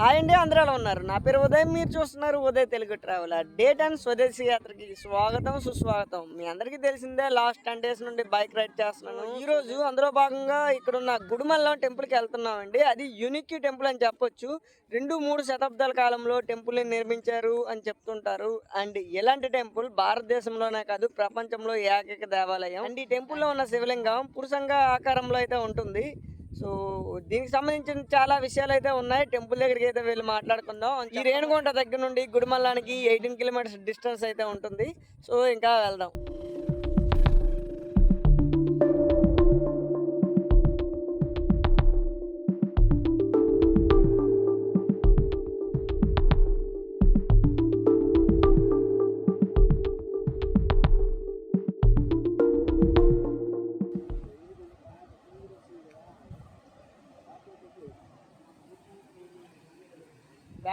Hi అండి అందరూ ఉన్నారు? నా పేరు ఉదయ్ మీరు చూస్తున్నారు Uday Telugu traveller date and స్వదేశీ యాత్రకి స్వాగతం సుస్వాగతం. మీ అందరికీ తెలిసిందే లాస్ట్ టెన్ డేస్ నుండి బైక్ రైడ్ చేస్తున్నాను. ఈరోజు అందులో భాగంగా ఇక్కడ ఉన్న గుడిమల్లం టెంపుల్కి వెళ్తున్నామండి. అది యునిక్ టెంపుల్ అని చెప్పొచ్చు. రెండు మూడు శతాబ్దాల కాలంలో టెంపుల్ని నిర్మించారు అని చెప్తుంటారు. అండ్ ఇలాంటి టెంపుల్ భారతదేశంలోనే కాదు ప్రపంచంలో ఏకైక దేవాలయం. అండ్ ఈ టెంపుల్లో ఉన్న శివలింగం పురుషంగా ఆకారంలో అయితే ఉంటుంది. సో దీనికి సంబంధించిన చాలా విషయాలు అయితే ఉన్నాయి. టెంపుల్ దగ్గరికి అయితే వెళ్ళి మాట్లాడుకుందాం. ఈ రేణుగుంట దగ్గర నుండి గుడిమల్లానికి ఎయిటీన్ కిలోమీటర్స్ డిస్టెన్స్ అయితే ఉంటుంది. సో ఇంకా వెళ్దాం.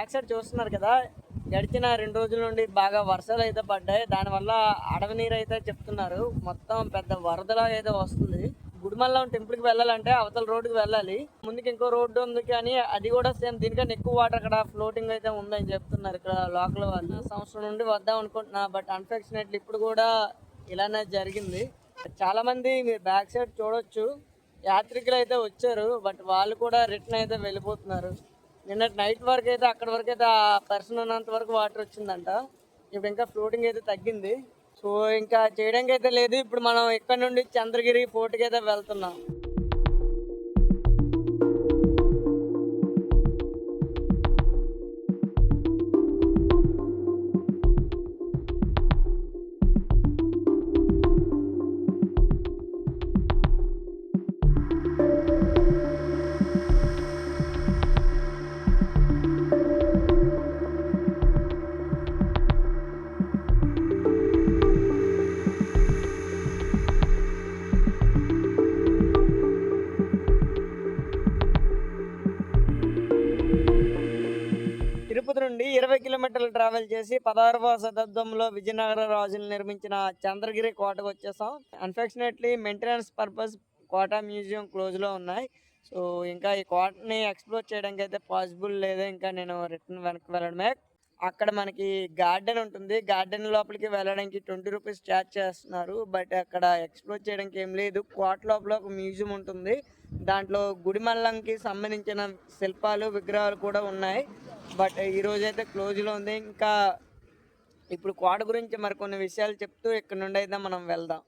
బ్యాక్ సైడ్ చూస్తున్నారు కదా గడిచిన రెండు రోజుల నుండి బాగా వర్షాలు అయితే పడ్డాయి. దానివల్ల అడవి నీరు అయితే చెప్తున్నారు. మొత్తం పెద్ద వరదలా అయితే వస్తుంది. గుడిమల్లం టెంపుల్కి వెళ్ళాలంటే అవతల రోడ్డుకి వెళ్ళాలి. ముందుకు ఇంకో రోడ్డు ఉంది కానీ అది కూడా సేమ్ దీనికన్నా ఎక్కువ వాటర్ అక్కడ ఫ్లోటింగ్ అయితే ఉందని చెప్తున్నారు ఇక్కడ లోకల్ వాళ్ళు. సంవత్సరం నుండి వద్దాం అనుకుంటున్నా బట్ అన్ఫార్చునేట్లీ ఇప్పుడు కూడా ఇలానే జరిగింది. చాలా మంది మీరు బ్యాక్ సైడ్ చూడొచ్చు. యాత్రికులు అయితే వచ్చారు బట్ వాళ్ళు కూడా రిటర్న్ అయితే వెళ్ళిపోతున్నారు. నిన్న నైట్ వరకు అయితే అక్కడ వరకు అయితే ఆ పర్సన్ ఉన్నంత వరకు వాటర్ వచ్చిందంట. ఇప్పుడు ఇంకా ఫ్లోటింగ్ అయితే తగ్గింది. సో ఇంకా చేయడానికి అయితే లేదు. ఇప్పుడు మనం ఇక్కడ నుండి చంద్రగిరి ఫోర్ట్కి అయితే వెళ్తున్నాం. నుండి ఇరవై కిలోమీటర్లు ట్రావెల్ చేసి పదహారవ శతాబ్దంలో విజయనగర రాజులు నిర్మించిన చంద్రగిరి కోటకు వచ్చేసాం. అన్ఫార్చునేట్లీ మెయింటెనెన్స్ పర్పస్ కోట మ్యూజియం క్లోజ్లో ఉన్నాయి. సో ఇంకా ఈ కోటని ఎక్స్ప్లోర్ చేయడానికి అయితే పాసిబుల్ లేదు. ఇంకా నేను రిటర్న్ వెనక్కి వెళ్ళడమే. అక్కడ మనకి గార్డెన్ ఉంటుంది. గార్డెన్ లోపలికి వెళ్ళడానికి ట్వంటీ రూపీస్ ఛార్జ్ చేస్తున్నారు. బట్ అక్కడ ఎక్స్ప్లోర్ చేయడానికి ఏం లేదు. కోట లోపల ఒక మ్యూజియం ఉంటుంది. దాంట్లో గుడిమల్లంకి సంబంధించిన శిల్పాలు విగ్రహాలు కూడా ఉన్నాయి. బట్ ఈరోజైతే అయితే క్లోజ్లో ఉంది. ఇంకా ఇప్పుడు కోట గురించి మరి కొన్ని విషయాలు చెప్తూ ఇక్కడ నుండి అయితే మనం వెళ్దాం.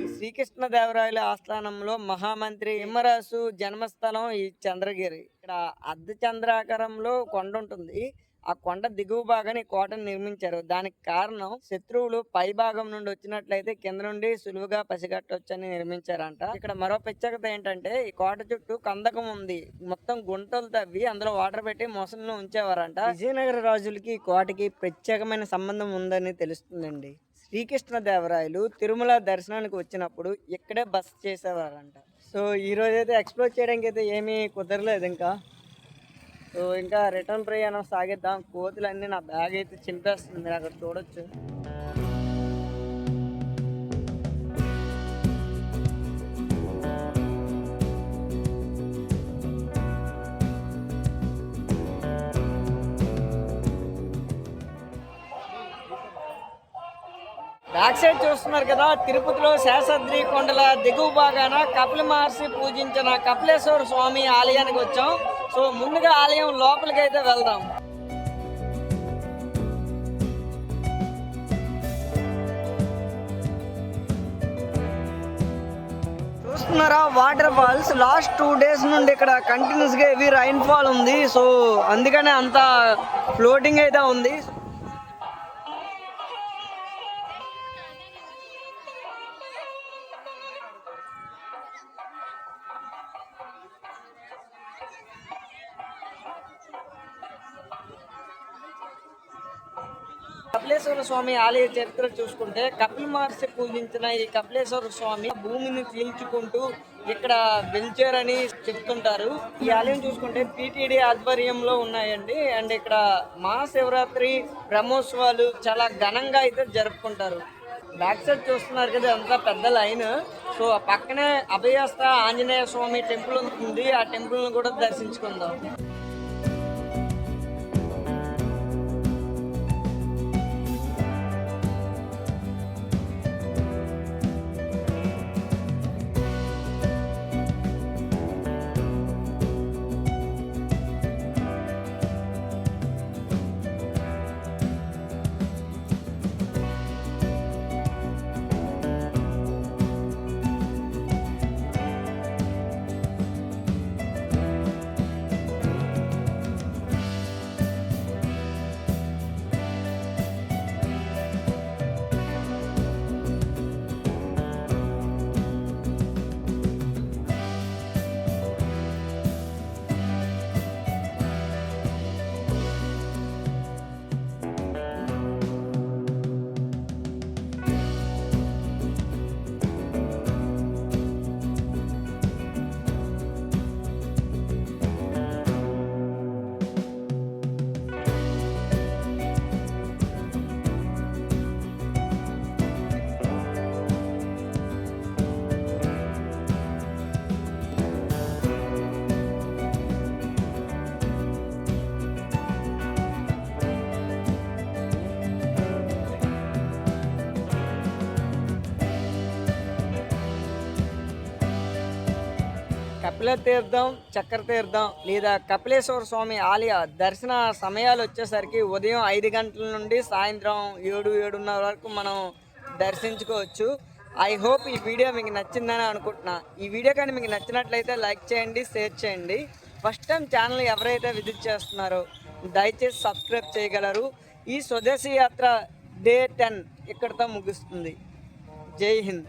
ఈ శ్రీకృష్ణదేవరాయల ఆస్థానంలో మహామంత్రి హిమరాసు జన్మస్థలం ఈ చంద్రగిరి. ఇక్కడ అర్ధ చంద్రాకారంలో కొండ ఉంటుంది ఆ కొండ దిగువ భాగాన్ని ఈ కోటను నిర్మించారు. దానికి కారణం శత్రువులు పై భాగం నుండి వచ్చినట్లయితే కింద నుండి సులువుగా పసిగట్టవచ్చని నిర్మించారంట. ఇక్కడ మరో ప్రత్యేకత ఏంటంటే ఈ కోట చుట్టూ కందకం ఉంది. మొత్తం గుంటలు తవ్వి అందులో వాటర్ పెట్టి మొసలను ఉంచేవారంట. విజయనగర రాజులకి ఈ కోటకి ప్రత్యేకమైన సంబంధం ఉందని తెలుస్తుందండి. శ్రీకృష్ణదేవరాయలు తిరుమల దర్శనానికి వచ్చినప్పుడు ఇక్కడే బస చేసేవారంట. సో ఈ అయితే ఎక్స్ప్లోర్ చేయడానికి అయితే ఏమీ కుదరలేదు ఇంకా. సో ఇంకా రిటర్న్ ప్రయాణం సాగిద్దాం. కోతులన్నీ నా బ్యాగ్ అయితే చింపేస్తుంది మీరు అక్కడ చూడొచ్చు. బ్యాక్ సైడ్ చూస్తున్నారు కదా తిరుపతిలో శేషాద్రి కొండల దిగువ భాగాన కపిల మహర్షి పూజించిన కపిలేశ్వర స్వామి ఆలయానికి వచ్చాం. సో ముందుగా ఆలయం లోపలికి అయితే వెళ్దాం. చూస్తున్నారా water falls last two days నుండి ఇక్కడ కంటిన్యూస్గా హెవీ రైన్ ఫాల్ ఉంది. సో అందుకనే అంత ఫ్లోటింగ్ అయితే ఉంది. కపిలేశ్వర స్వామి ఆలయ చరిత్ర చూసుకుంటే కపిల మహర్షి పూజించిన ఈ కపిలేశ్వర స్వామి భూమిని చీల్చుకుంటూ ఇక్కడ వెలిచారని చెప్తుంటారు. ఈ ఆలయం చూసుకుంటే టీటీడీ ఆధ్వర్యంలో ఉన్నాయండి. అండ్ ఇక్కడ మహాశివరాత్రి బ్రహ్మోత్సవాలు చాలా ఘనంగా అయితే జరుపుకుంటారు. బ్యాక్ సైడ్ చూస్తున్నారు కదా అంతా పెద్ద లైన్. సో పక్కనే అభయస్త ఆంజనేయ స్వామి టెంపుల్ ఉంది. ఆ టెంపుల్ను కూడా దర్శించుకుందాం. కపిల తీర్థం చక్ర తీర్థం లేదా కపిలేశ్వర స్వామి ఆలయ దర్శన సమయాలు వచ్చేసరికి ఉదయం ఐదు గంటల నుండి సాయంత్రం ఏడు ఏడున్నర వరకు మనం దర్శించుకోవచ్చు. ఐ హోప్ ఈ వీడియో మీకు నచ్చిందని అనుకుంటున్నా. ఈ వీడియో కానీ మీకు నచ్చినట్లయితే లైక్ చేయండి షేర్ చేయండి. ఫస్ట్ టైం ఛానల్ ఎవరైతే విజిట్ చేస్తున్నారో దయచేసి సబ్స్క్రైబ్ చేయగలరు. ఈ స్వదేశీ యాత్ర డే టెన్ ఇక్కడితో ముగుస్తుంది. జై హింద్.